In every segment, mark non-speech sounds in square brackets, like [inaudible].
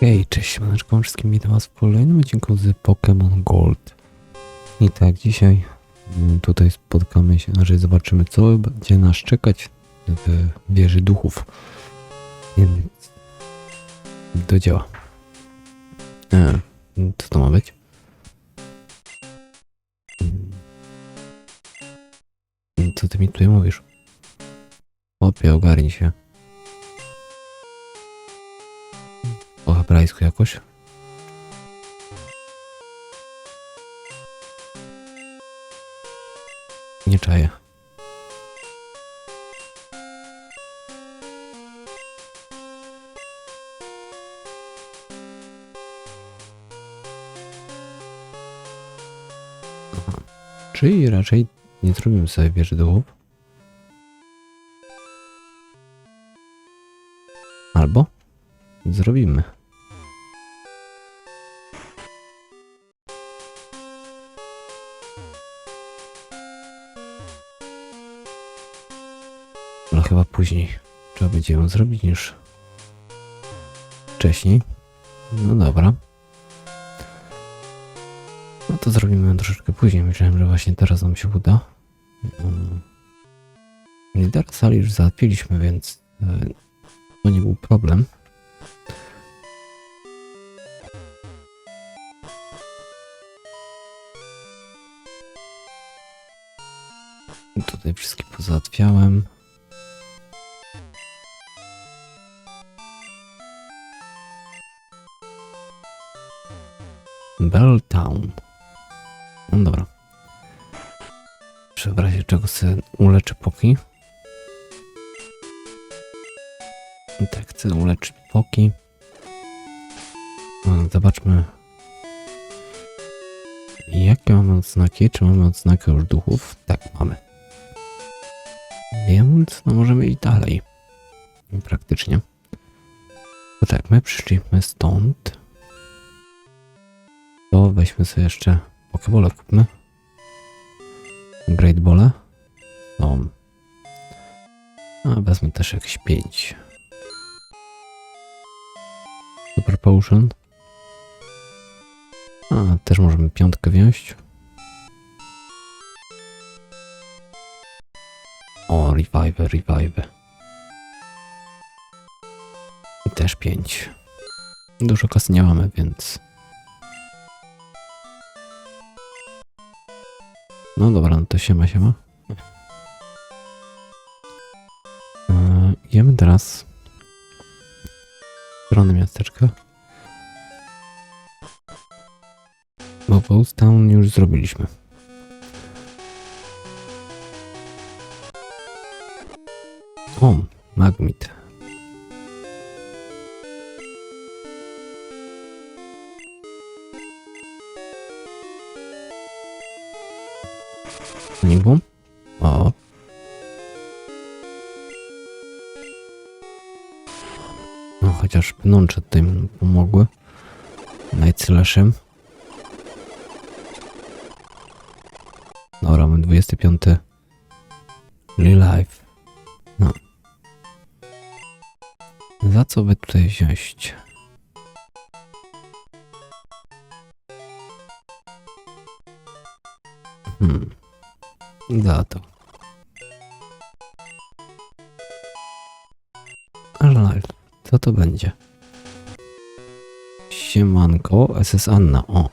Hej, cześć, siemaneczko wszystkim, witam was w kolejnym odcinku z Pokémon Gold. I tak, dzisiaj mm, tutaj spotkamy się, znaczy zobaczymy co będzie nas czekać w wieży duchów. Więc do dzieła. E, co to ma być? Mm, Co ty mi tutaj mówisz? Opie, ogarnij się. Hebrajsku jakoś. Nie czaję. Aha. Czyli raczej nie zrobimy sobie wieży duchów. Albo zrobimy. Później trzeba będzie ją zrobić niż wcześniej. No dobra. No to zrobimy ją troszeczkę później. Myślałem, że właśnie teraz nam się uda. Mm. Lider sali już załatwiliśmy, więc e, to nie był problem. Tutaj wszystkie pozałatwiałem. Belltown. No dobra. Czy w razie czego sobie uleczę poki? Tak, chcę uleczyć poki. Zobaczmy. Jakie mamy odznaki? Czy mamy odznakę już duchów? Tak, mamy. Więc no możemy iść dalej. Praktycznie. To tak, my przyszliśmy stąd. Weźmy sobie jeszcze Pokebole kupmy. Great Ball. Są. A wezmę też jakieś 5. Super Potion. A, też możemy piątkę wziąć. O, revive, revive. I też 5. Dużo kasy nie mamy, więc... No dobra, no to siema, siema. Eee, Idziemy teraz w stronę miasteczka. Bo Ghost Town już zrobiliśmy. O, Magmit. Było? O. No chociaż pnącze tutaj mi pomogły. Najcyleszem. Dobra, mamy 25. Life. No. Za co by tutaj wziąć? Hmm. To. Life. Co to będzie? Siemanko, SS Anna. O.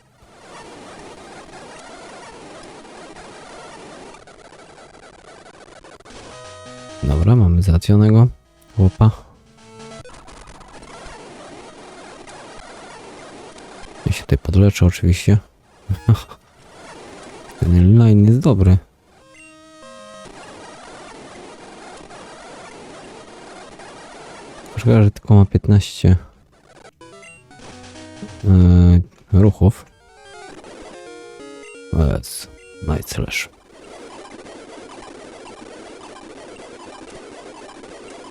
Dobra, mamy załatwionego chłopa. Ja się tutaj podleczę oczywiście. [laughs] Ten line jest dobry. Szkoda, że tylko ma 15 yy, ruchów. Yes. Night Slash.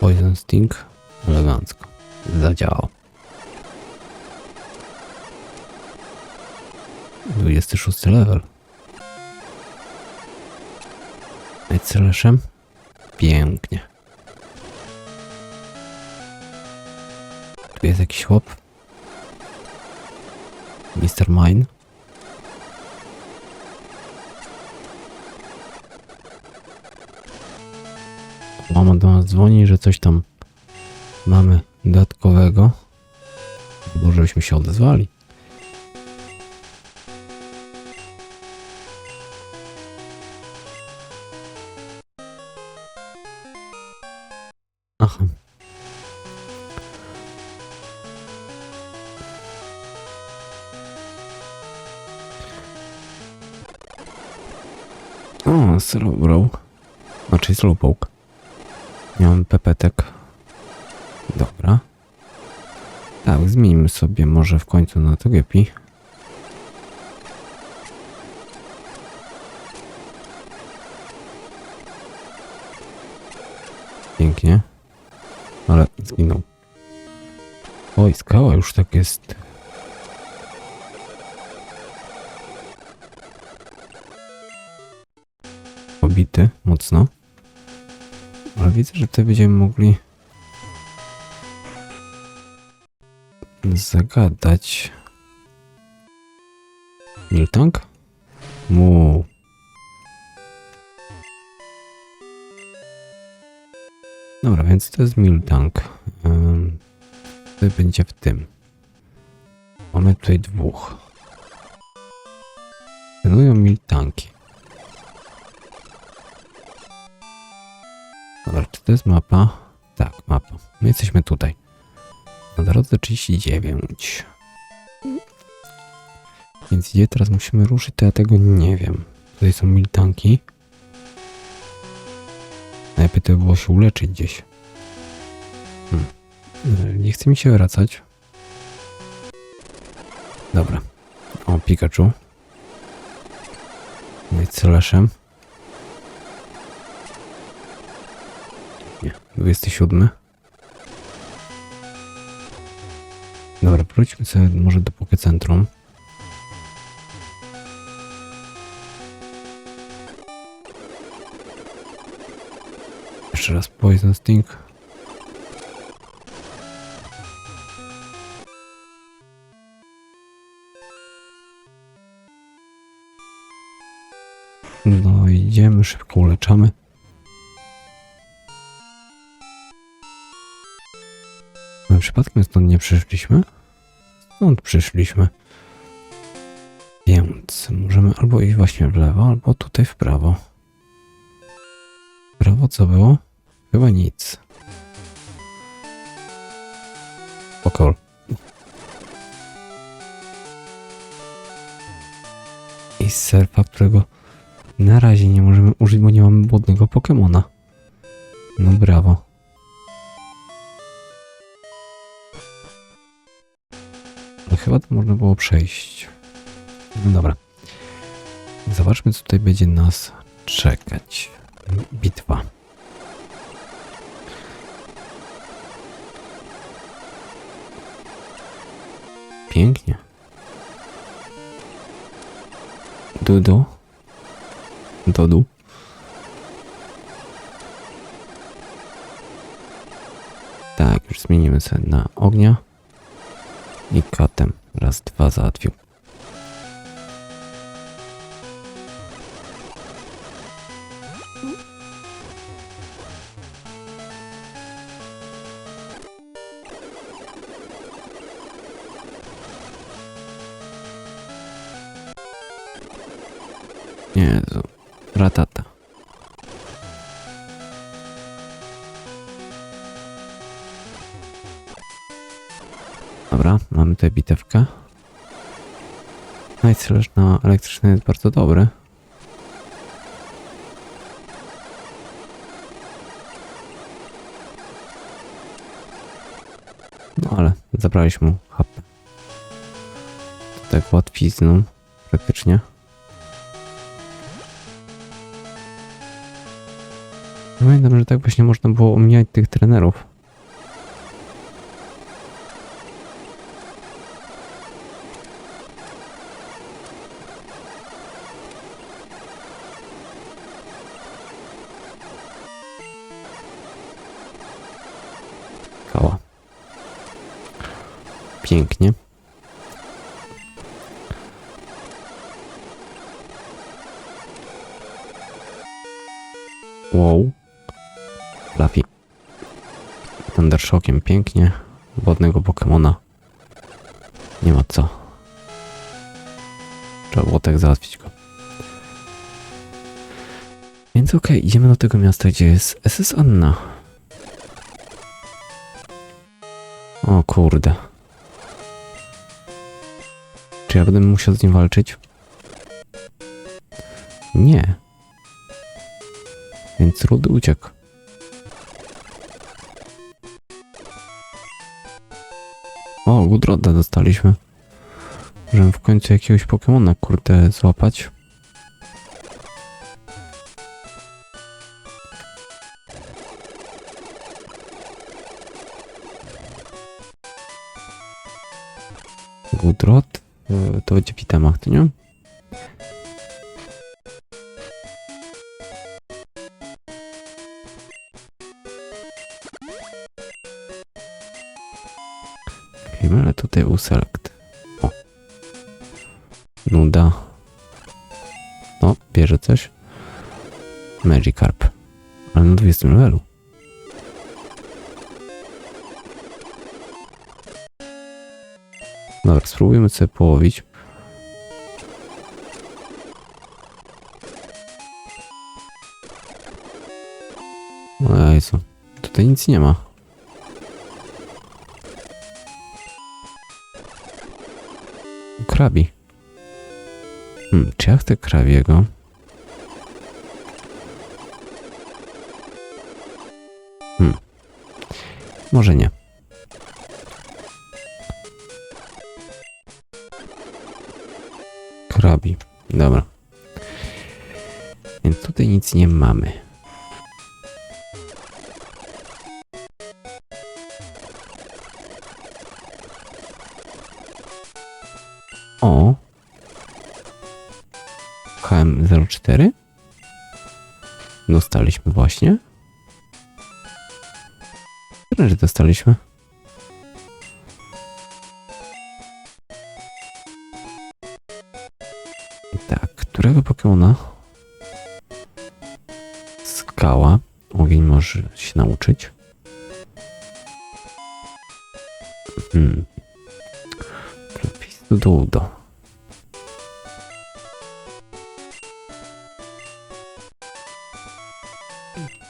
Poison Sting. Elegancko. Zadziałał. 26 level. Night Slashem. Pięknie. Tu jest jakiś chłop. Mr. Mine. Mama do nas dzwoni, że coś tam mamy dodatkowego. Bo żebyśmy się odezwali. Aha. O, Slowbro. Znaczy Slowpoke. Nie mam pepetek. Dobra. Tak, zmienimy sobie może w końcu na Togepi. Pięknie. Ale zginął. Oj, skała już tak jest. Obity mocno. Ale widzę, że tutaj będziemy mogli zagadać. Miltank? Mu. Dobra, więc to jest Miltank. Um, to będzie w tym. Mamy tutaj dwóch. Trenują Miltanki. Dobra, czy to jest mapa? Tak, mapa. My jesteśmy tutaj. Na drodze 39. Więc gdzie teraz musimy ruszyć, to ja tego nie wiem. Tutaj są miltanki. Najlepiej to by było się uleczyć gdzieś. Hmm. E, Nie chce mi się wracać. Dobra. O, Pikachu. No i Celeszem. 27. Dobra, wróćmy sobie może do Pokecentrum. Jeszcze raz Poison Sting. No idziemy, szybko uleczamy. Przypadkiem stąd nie przyszliśmy? Stąd przyszliśmy. Więc możemy albo iść właśnie w lewo, albo tutaj w prawo. W prawo co było? Chyba nic. Pokol. I surfa, którego na razie nie możemy użyć, bo nie mamy wodnego Pokemona. No brawo. Chyba to można było przejść. No dobra. Zobaczmy, co tutaj będzie nas czekać. Bitwa. Pięknie. Dudu. Dodu. Tak, już zmienimy sobie na ognia. I katem. Raz, dwa załatwił. Jezu. Ratata. Dobra, mamy tutaj bitewkę. Najcelerz na elektryczny jest bardzo dobry. No ale zabraliśmy mu HP. To tak łatwizną praktycznie. Pamiętam, że tak właśnie można było omijać tych trenerów. Pięknie. Wow. Fluffy. Thundershockiem pięknie. Wodnego Pokemona. Nie ma co. Trzeba było tak załatwić go. Więc okej, okay, idziemy do tego miasta, gdzie jest SS Anna. O kurde. Czy ja będę musiał z nim walczyć? Nie. Więc Rudy uciekł. O, Gudroda dostaliśmy. Możemy w końcu jakiegoś Pokemona, kurde, złapać. Gudrot. Y, To będzie w itemach, to nie? Ale tutaj uselect. O. Nuda. O, bierze coś. Magikarp. Ale na 20 levelu. Dobra, spróbujmy sobie połowić. O Jezu, tutaj nic nie ma. Krabi. Hmm, czy ja chcę krabiego? Hmm. Może nie. Krabi. Dobra. Więc tutaj nic nie mamy. O. KM04. Dostaliśmy właśnie. Które dostaliśmy? Którego Pokemona? Skała. Ogień może się nauczyć. Hmm. Dudo.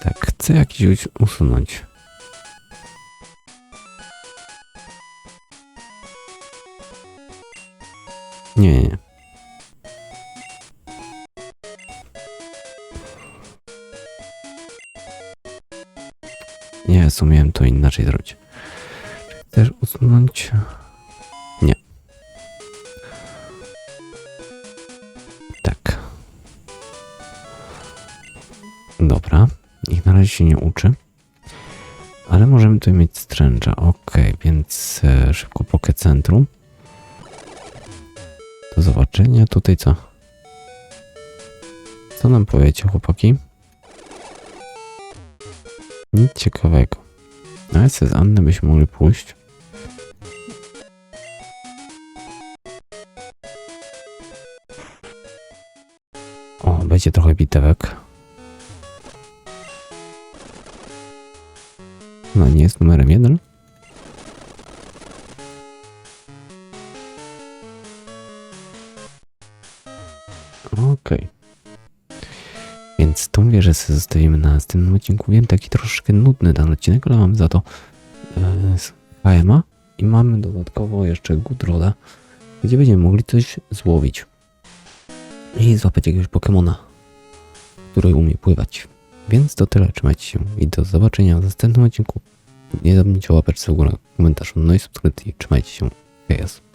Tak, chcę jakiś usunąć. Nie, nie, nie. Nie, miałem to inaczej zrobić. Chcesz usunąć? Nie. Tak. Dobra. Niech na razie się nie uczy. Ale możemy tutaj mieć stręcza. Ok, więc e, szybko pokę centrum. Do zobaczenia. Tutaj co? Co nam powiecie, chłopaki? Nic ciekawego. Ale z Anny byśmy mogli pójść. O, będzie trochę bitewek. No nie jest numerem jeden. Okej. Więc tą wieżę sobie zostawimy na następnym odcinku. Wiem, taki troszkę nudny ten odcinek, ale mam za to e, z KMA i mamy dodatkowo jeszcze Gudroda, gdzie będziemy mogli coś złowić. I złapać jakiegoś Pokemona, który umie pływać. Więc to tyle, trzymajcie się i do zobaczenia w następnym odcinku. Nie zapomnijcie łapać w górę, komentarz, no i subskrypcji. Trzymajcie się. Hej,